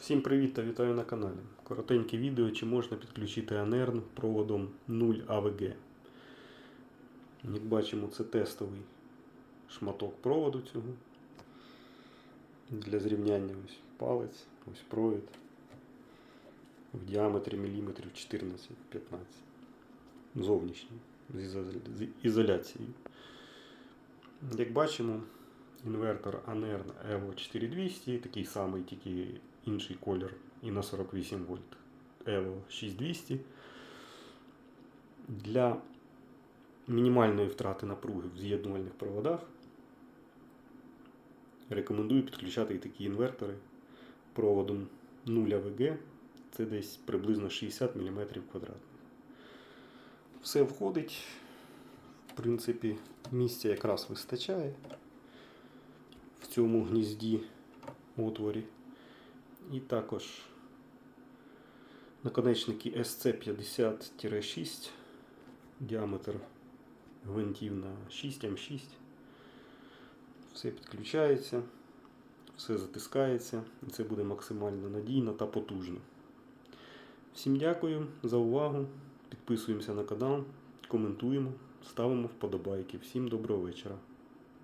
Всім привіт та вітаю на каналі. Коротеньке відео, чи можна підключити АНРН проводом 0 АВГ. Як бачимо, це тестовий шматок проводу цього. Для зрівняння ось палець, ось провід. В діаметрі міліметрів 14-15. Зовнішній. З ізоляцією. Як бачимо, інвертор ANERN EVO 4200, такий самий, тільки інший колір і на 48 вольт EVO 6200. Для мінімальної втрати напруги в з'єднувальних проводах рекомендую підключати і такі інвертори проводом 0 АВГ. Це десь приблизно 60 мм квадратних. Все входить. В принципі, місця якраз вистачає цьому гнізді отворі. І також наконечники SC50-6, діаметр гвинтів на 6М6. Все підключається, все затискається, і це буде максимально надійно та потужно. Всім дякую за увагу. Підписуємося на канал, коментуємо, ставимо вподобайки. Всім доброго вечора.